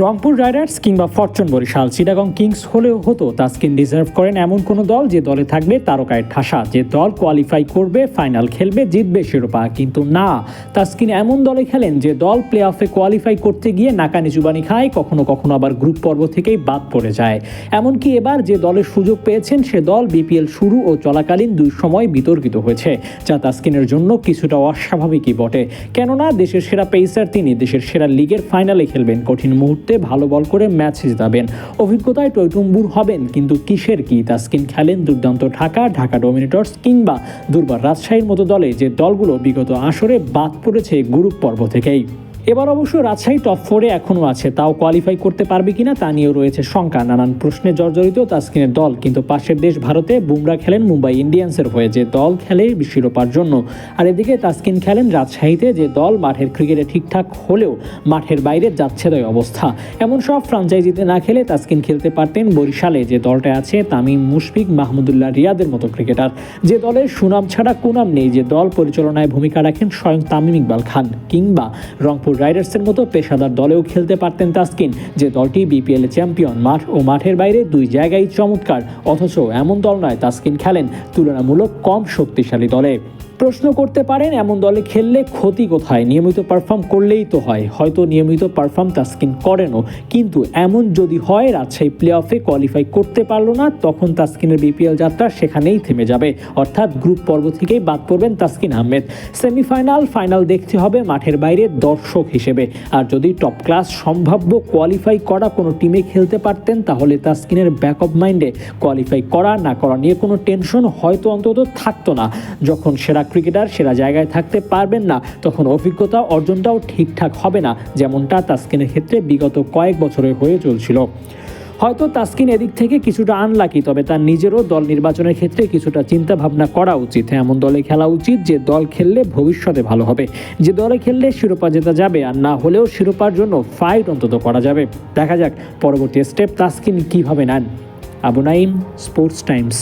Rangpur riders কিংবা fortune Barishal, Chittagong kings হলেও হতো তাস্কিন ডিজার্ভ করেন এমন কোনো দল যে দলে থাকবে তারকায় ঠাসা। যে দল কোয়ালিফাই করবে ফাইনাল খেলবে, জিতবে শিরোপা। কিন্তু না, তাস্কিন এমন দলে খেলেন যে দল প্লে অফে কোয়ালিফাই করতে গিয়ে নাকানি চুবানি খায়, কখনো কখনো আবার গ্রুপ পর্ব থেকেই বাদ পড়ে যায়। এমনকি এবার যে দলের সুযোগ পেয়েছেন, সে দল বিপিএল শুরু ও চলাকালীন দুই সময় বিতর্কিত হয়েছে, যা তাস্কিনের জন্য কিছুটা অস্বাভাবিকই বটে। কেননা, দেশের সেরা পেসার তিনি দেশের সেরা লিগের ফাইনালে খেলবেন কঠিন মুহূর্তে। ভালো বল করে ম্যাচ জিতাবেন। অভিজ্ঞতায় টৈটুম্বুর হবেন, কিন্তু কিসের কি? তাস্কিন খেলেন দুর্দান্ত ঢাকা ঢাকা ডোমিনেটর্স কিংবা দুর্বার রাজশাহীর মতো দলে যে দলগুলো বিগত আসরে বাদ পড়েছে গ্রুপ পর্ব থেকেই। এবার অবশ্য রাজশাহী টপ ফোরে এখনও আছে। তাও কোয়ালিফাই করতে পারবে কিনা তা নিয়েও রয়েছে শঙ্কা। নানান প্রশ্নে জর্জরিত তাস্কিনের দল, কিন্তু পাশের দেশ ভারতে বুমরা খেলেন মুম্বাই ইন্ডিয়ান্সের হয়ে যে দল খেলে শিরোপার জন্য। আর এদিকে তাস্কিন খেলেন রাজশাহীতে যে দল মাঠের ক্রিকেটে ঠিকঠাক হলেও মাঠের বাইরে যাচ্ছে তাই অবস্থা। এমন সব ফ্রাঞ্চাইজিতে না খেলে তাস্কিন খেলতে পারতেন বরিশালে। যে দলটা আছে তামিম মুশফিক, মাহমুদুল্লাহ রিয়াদের মতো ক্রিকেটার। যে দলের সুনাম ছাড়া কুনাম নেই। যে দল পরিচালনায় ভূমিকা রাখেন স্বয়ং তামিম ইকবাল খান কিংবা রংপুর রাইডার্সের মতো পেশাদার দলেও খেলতে পারতেন তাস্কিন। যে দলটি বিপিএল চ্যাম্পিয়ন, মাঠ ও মাঠের বাইরে দুই জায়গায় চমৎকার। অথচ এমন দল নয় তাস্কিন খেলেন তুলনামূলক কম শক্তিশালী দলে। প্রশ্ন করতে পারেন, এমন দলে খেললে ক্ষতি কোথায়? নিয়মিত পারফর্ম করলেই তো হয়। হয়তো নিয়মিত পারফর্ম তাস্কিন করেনও। কিন্তু এমন যদি হয়, রাজশাহী প্লে অফে কোয়ালিফাই করতে পারল না, তখন তাস্কিনের বিপিএল যাত্রা সেখানেই থেমে যাবে। অর্থাৎ গ্রুপ পর্ব থেকেই বাদ পড়বেন তাস্কিন আহমেদ। সেমিফাইনাল ফাইনাল দেখতে হবে মাঠের বাইরে দর্শক হিসেবে। আর যদি টপ ক্লাস সম্ভাব্য কোয়ালিফাই করা কোনো টিমে খেলতে পারতেন, তাহলে তাস্কিনের ব্যাক অফ মাইন্ডে কোয়ালিফাই করা না করা নিয়ে কোনো টেনশন হয়তো অন্তত থাকতো না। যখন সেরা ক্রিকেটার সেরা জায়গায় থাকতে পারবেন না। তখন অভিজ্ঞতা অর্জনটাও ঠিকঠাক হবে না, যেমনটা তাস্কিনের ক্ষেত্রে বিগত কয়েক বছরে হয়ে চলছিল। হয়তো তাস্কিন এদিক থেকে কিছুটা আনলাকি তবে তার নিজেরও দল নির্বাচনের ক্ষেত্রে কিছুটা চিন্তা ভাবনা করা উচিত। এমন দলে খেলা উচিত যে দল খেললে ভবিষ্যতে ভালো হবে। যে দলে খেললে শিরোপা জেতা যাবে আর না হলেও শিরোপার জন্য ফাইট অন্তত করা যাবে। দেখা যাক পরবর্তী স্টেপ তাস্কিন কীভাবে নেন। Abu Naim sports Times